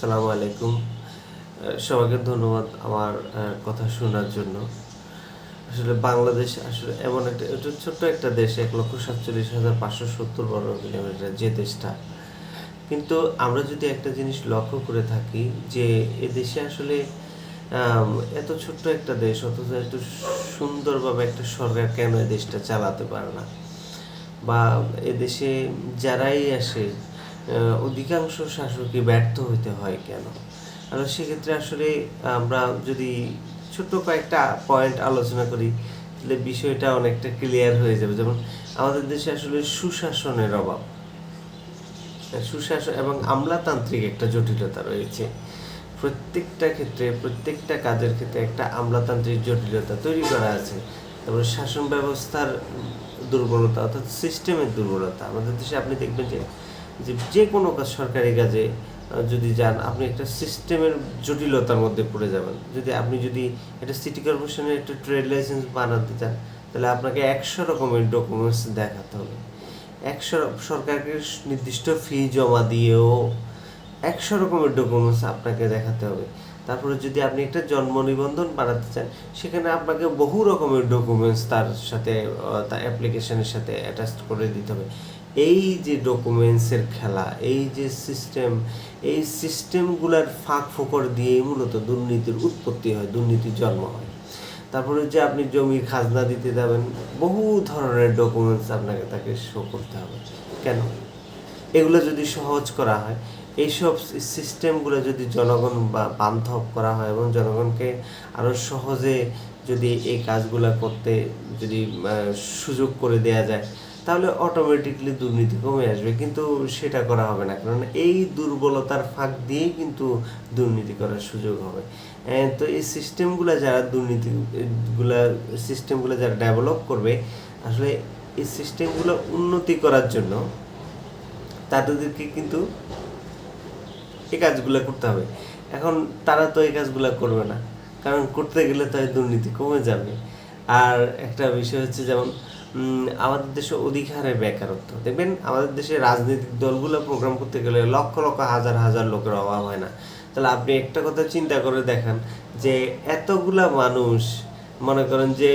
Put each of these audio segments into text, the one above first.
সালামু আলাইকুম। সবাইকে ধন্যবাদ আমার কথা শোনার জন্য। আসলে বাংলাদেশ আসলে এমন একটা ছোট্ট একটা দেশ, এক লক্ষ সাতচল্লিশ হাজার পাঁচশো সত্তর বর্গ কিলোমিটার, যে দেশটা। কিন্তু আমরা যদি একটা জিনিস লক্ষ্য করে থাকি, যে এ দেশে আসলে এত ছোট্ট একটা দেশ, অথচ এত সুন্দরভাবে একটা সরকার কেন এই দেশটা চালাতে পারে না? বা এদেশে যারাই আসে অধিকাংশ শাসকই ব্যর্থ হইতে হয় কেন? আর সেক্ষেত্রে আসলে আমরা যদি ছোট্ট কয়েকটা পয়েন্ট আলোচনা করি, তাহলে বিষয়টা অনেকটা ক্লিয়ার হয়ে যাবে। যেমন আমাদের দেশে আসলে সুশাসনের অভাব। সুশাসন এবং আমলাতান্ত্রিক একটা জটিলতা রয়েছে। প্রত্যেকটা ক্ষেত্রে, প্রত্যেকটা কাজের ক্ষেত্রে একটা আমলাতান্ত্রিক জটিলতা তৈরি করা আছে। তারপরে শাসন ব্যবস্থার দুর্বলতা, অর্থাৎ সিস্টেমের দুর্বলতা। আমাদের দেশে আপনি দেখবেন যে যে যে কোনো কাজ সরকারি কাজে যদি যান, আপনি একটা সিস্টেমের জটিলতার মধ্যে পড়ে যাবেন। যদি আপনি যদি একটা সিটি কর্পোরেশনের একটা ট্রেড লাইসেন্স বানাতে চান, তাহলে আপনাকে একশো রকমের ডকুমেন্টস দেখাতে হবে। একশো সরকারকে নির্দিষ্ট ফি জমা দিয়েও একশো রকমের ডকুমেন্টস আপনাকে দেখাতে হবে। তারপরে যদি আপনি একটা জন্ম নিবন্ধন বানাতে চান, সেখানে আপনাকে বহু রকমের ডকুমেন্টস তার সাথে তার অ্যাপ্লিকেশনের সাথে অ্যাটাচ করে দিতে হবে। এই যে ডকুমেন্টসের খেলা, এই যে সিস্টেম এই সিস্টেমগুলোর ফাঁক ফোকর দিয়েই মূলত দুর্নীতির উৎপত্তি হয়, দুর্নীতির জন্ম হয়। তারপরে যে আপনি জমির খাজনা দিতে যাবেন, বহু ধরনের ডকুমেন্টস আপনাকে তাকে শো করতে হবে। কেন? এগুলো যদি সহজ করা হয়, এইসব সিস্টেমগুলো যদি জনগণ বা বান্ধব করা হয় এবং জনগণকে আরও সহজে যদি এই কাজগুলো করতে যদি সুযোগ করে দেয়া যায় তাহলে অটোমেটিকলি দুর্নীতি কমে আসবে, কিন্তু সেটা করা হবে না। কারণ এই দুর্বলতার ফাঁক দিয়েই কিন্তু দুর্নীতি করার সুযোগ হবে। তো এই সিস্টেমগুলো যারা দুর্নীতিগুলা সিস্টেমগুলো যারা ডেভেলপ করবে, আসলে এই সিস্টেমগুলো উন্নতি করার জন্য তাদেরকে কিন্তু এই কাজগুলো করতে হবে। এখন তারা তো এই কাজগুলো করবে না, কারণ করতে গেলে তো দুর্নীতি কমে যাবে। আর একটা বিষয় হচ্ছে যেমন আমাদের দেশে অধিক হারে বেকারত্ব। দেখবেন আমাদের দেশে রাজনৈতিক দলগুলো প্রোগ্রাম করতে গেলে লক্ষ লক্ষ হাজার হাজার লোকের অভাব হয় না। তাহলে আপনি একটা কথা চিন্তা করে দেখেন যে এতগুলা মানুষ, মনে করেন যে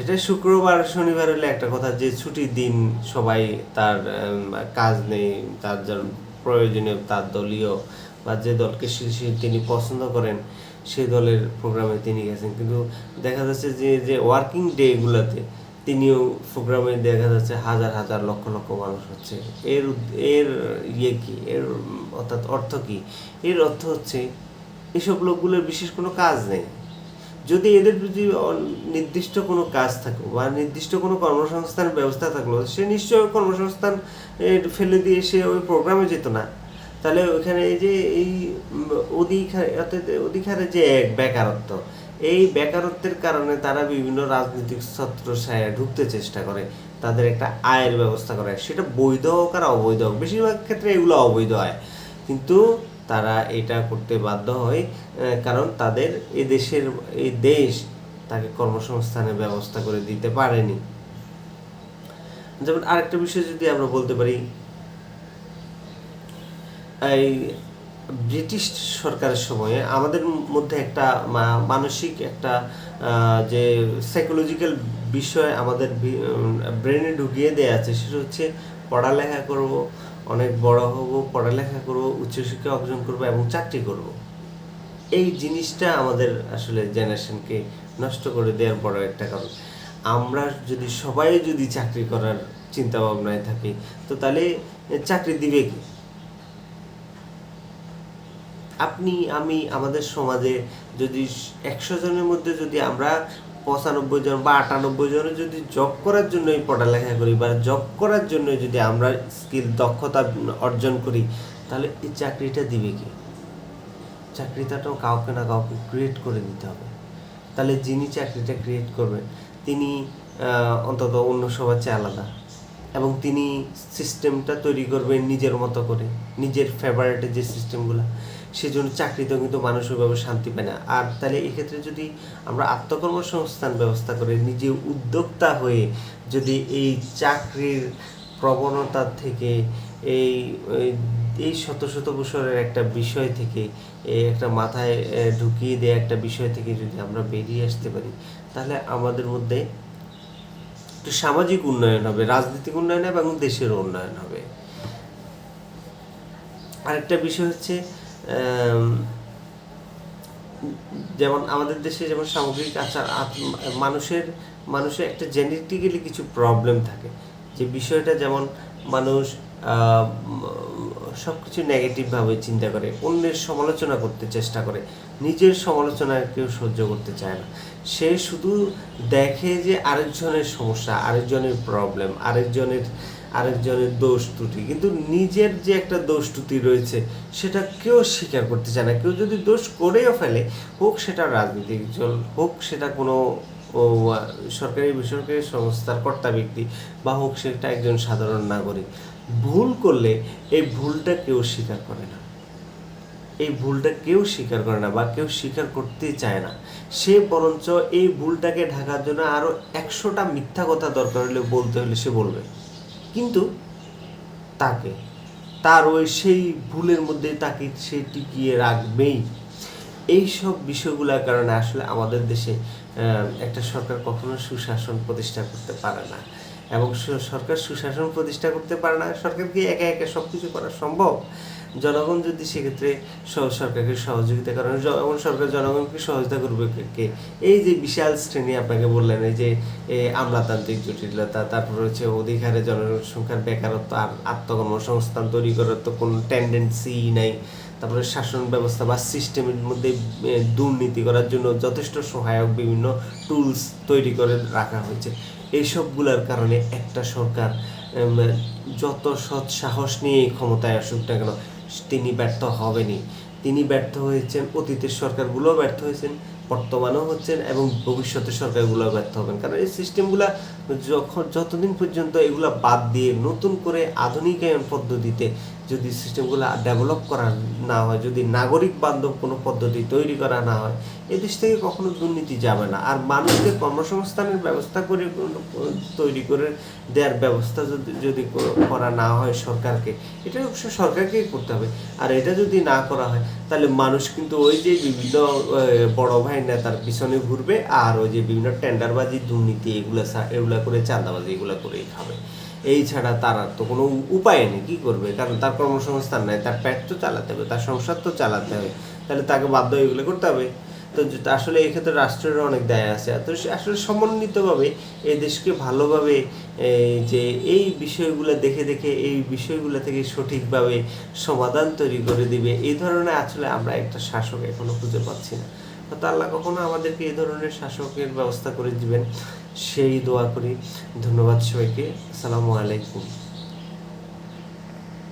এটা শুক্রবার, শনিবার হলে একটা কথা যে ছুটির দিন সবাই তার কাজ নেই, তার প্রয়োজনীয়, তার দলীয় বা যে দলকে তিনি পছন্দ করেন সেই দলের প্রোগ্রামে তিনি গেছেন। কিন্তু দেখা যাচ্ছে যে যে ওয়ার্কিং ডেগুলোতে তিনিও প্রোগ্রামে দেখা যাচ্ছে হাজার হাজার, লক্ষ লক্ষ মানুষ হচ্ছে। এর এর ইয়ে কি? এর অর্থাৎ অর্থ কি? এর অর্থ হচ্ছে এসব লোকগুলোর বিশেষ কোনো কাজ নেই। যদি এদের যদি নির্দিষ্ট কোনো কাজ থাকল বা নির্দিষ্ট কোনো কর্মসংস্থান ব্যবস্থা থাকল, সে নিশ্চয়ই কর্মসংস্থান ফেলে দিয়ে সে ওই প্রোগ্রামে যেত না। তাহলে ওইখানে এই যে এই অধিকার, অর্থাৎ অধিক হারে যে এক বেকারত্ব এই বেকারত্বের কারণে তারা বিভিন্ন রাজনৈতিক ছত্রছায়া ঢুকতে চেষ্টা করে, তাদের একটা আয়ের ব্যবস্থা করে সেটা বৈধ হোক আর অবৈধ হোক, বেশিরভাগ ক্ষেত্রে এগুলো অবৈধ হয়। কিন্তু তারা এটা করতে বাধ্য হয় কারণ তাদের এ দেশের এই দেশ তাকে কর্মসংস্থানের ব্যবস্থা করে দিতে পারেনি। যেমন আরেকটা বিষয় যদি আমরা বলতে পারি, এই ব্রিটিশ সরকারের সময়ে আমাদের মধ্যে একটা মানসিক একটা যে সাইকোলজিক্যাল বিষয় আমাদের ব্রেনে ঢুকিয়ে দেওয়া আছে, সেটা হচ্ছে পড়ালেখা করব, অনেক বড় হব, পড়ালেখা করব, উচ্চশিক্ষা অর্জন করব এবং চাকরি করব। এই জিনিসটা আমাদের আসলে জেনারেশনকে নষ্ট করে দেওয়ার বড় একটা কারণ। আমরা যদি সবাই যদি চাকরি করার চিন্তা ভাবনায় থাকি, তো তাহলে চাকরি দিবে কি? আপনি, আমি, আমাদের সমাজে যদি একশো জনের মধ্যে যদি আমরা পঁচানব্বই জন বা আটানব্বই জনের যদি জব করার জন্যই পড়ালেখা করি বা জব করার জন্য যদি আমরা স্কিল দক্ষতা অর্জন করি, তাহলে এই চাকরিটা দিবে কি? চাকরিটাও কাউকে না কাউকে ক্রিয়েট করে দিতে হবে। তাহলে যিনি চাকরিটা ক্রিয়েট করবেন, তিনি অন্তত অন্য সবার চেয়ে আলাদা। এবং তিনি সিস্টেমটা তৈরি করবেন নিজের মতো করে, নিজের ফেভারিটের যে সিস্টেমগুলো সেজন্য চাকরিতেও কিন্তু মানুষ ওইভাবে শান্তি পায় না। আর তাহলে এক্ষেত্রে যদি আমরা আত্মকর্মসংস্থান ব্যবস্থা করে নিজে উদ্যোক্তা হয়ে যদি এই চাকরির প্রবণতা থেকে এই এই শত শত বছরের একটা বিষয় থেকে একটা মাথায় ঢুকিয়ে দেওয়া একটা বিষয় থেকে যদি আমরা বেরিয়ে আসতে পারি, তাহলে আমাদের মধ্যে একটু সামাজিক উন্নয়ন হবে, রাজনৈতিক উন্নয়ন হবে এবং দেশের উন্নয়ন হবে। আরেকটা বিষয় হচ্ছে যেমন আমাদের দেশে যেমন সামগ্রিক আচার মানুষের মানুষের একটা জেনেটিক্যালি কিছু প্রবলেম থাকে। যে বিষয়টা যেমন মানুষ সব কিছু নেগেটিভভাবে চিন্তা করে, অন্যের সমালোচনা করতে চেষ্টা করে, নিজের সমালোচনা কেউ সহ্য করতে চায় না। সে শুধু দেখে যে আরেকজনের সমস্যা, আরেকজনের প্রবলেম আরেকজনের আরেকজনের দোষ ত্রুটি। কিন্তু নিজের যে একটা দোষ ত্রুটি রয়েছে, সেটা কেউ স্বীকার করতে চায় না। কেউ যদি দোষ করেও ফেলে, হোক সেটা রাজনৈতিক দল হোক সেটা কোনো সরকারি বেসরকারি সংস্থার কর্তা ব্যক্তি, বা হোক সেটা একজন সাধারণ নাগরিক। ভুল করলে এই ভুলটা কেউ স্বীকার করে না। এই ভুলটা কেউ স্বীকার করে না, বা কেউ স্বীকার করতেই চায় না। সে বরঞ্চ এই ভুলটাকে ঢাকার জন্য আরও একশোটা মিথ্যা কথা দরকার হলে বলতে হলে সে বলবে। কিন্তু তাকে, তার ওই সেই ভুলের মধ্যে তাকে সে টিকিয়ে রাখবেই। এই সব বিষয়গুলোর কারণে আসলে আমাদের দেশে একটা সরকার কখনো সুশাসন প্রতিষ্ঠা করতে পারে না। এবং সরকার সুশাসন প্রতিষ্ঠা করতে পারে না সরকার কি একা একা সব কিছু করা সম্ভব? জনগণ যদি সেক্ষেত্রে সরকারকে সহযোগিতা করেন এবং সরকার জনগণকে সহযোগিতা করবে কে- এই যে বিশাল শ্রেণি আপনাকে বললেন, এই যে আমলাতান্ত্রিক জটিলতা, তারপর হচ্ছে অধিকারে জনসংখ্যার বেকারত্ব, আর আত্মকর্মসংস্থান তৈরি করার তো কোনো টেন্ডেন্সি নাই। তারপরে শাসন ব্যবস্থা বা সিস্টেমের মধ্যে দুর্নীতি করার জন্য যথেষ্ট সহায়ক বিভিন্ন টুলস তৈরি করে রাখা হয়েছে। এইসবগুলোর কারণে একটা সরকার যত সৎ সাহস নিয়ে ক্ষমতায় আসুক না কেন, তিনি ব্যর্থ হবেনি তিনি ব্যর্থ হয়েছেন, অতীতের সরকারগুলোও ব্যর্থ হয়েছেন, বর্তমানেও হচ্ছেন এবং ভবিষ্যতের সরকারগুলো ব্যর্থ হবেন। কারণ এই সিস্টেমগুলো যখন, যতদিন পর্যন্ত এগুলা বাদ দিয়ে নতুন করে আধুনিকায়ন পদ্ধতিতে যদি সিস্টেমগুলো ডেভেলপ করা না হয়, যদি নাগরিক বান্ধব কোনো পদ্ধতি তৈরি করা না হয়, এ দেশ থেকে কখনো দুর্নীতি যাবে না। আর মানুষকে কর্মসংস্থানের ব্যবস্থা করে তৈরি করে দেওয়ার ব্যবস্থা যদি যদি করা না হয় সরকারকে, এটা অবশ্য সরকারকেই করতে হবে। আর এটা যদি না করা হয়, তাহলে মানুষ কিন্তু ওই যে বিভিন্ন বড় ভাই নেতার পিছনে ঘুরবে, আর ওই যে বিভিন্ন টেন্ডারবাজি, দুর্নীতি, এগুলো এগুলা করে, চাঁদাবাজি, এগুলো করেই খাবে। এই ছাড়া তার আর তো কোনো উপায় নেই, কী করবে? কারণ তার কর্মসংস্থান নাই, তার পেট তো চালাতে হবে, তার সংসার তো চালাতে হবে, তাহলে তাকে বাধ্য এগুলো করতে হবে। তো আসলে এই ক্ষেত্রে রাষ্ট্রের অনেক দায় আছে। তো আসলে সমন্বিতভাবে এই দেশকে ভালোভাবে যে এই বিষয়গুলো দেখে দেখে, এই বিষয়গুলো থেকে সঠিকভাবে সমাধান তৈরি করে দিবে, এই ধরনের আসলে আমরা একটা শাসক এখনও খুঁজে পাচ্ছি না। তো আল্লাহ কখনো আমাদেরকে এই ধরনের শাসকের ব্যবস্থা করে দিবেন। সেই দোয়া করি। ধন্যবাদ সবাইকে। আসসালামু আলাইকুম।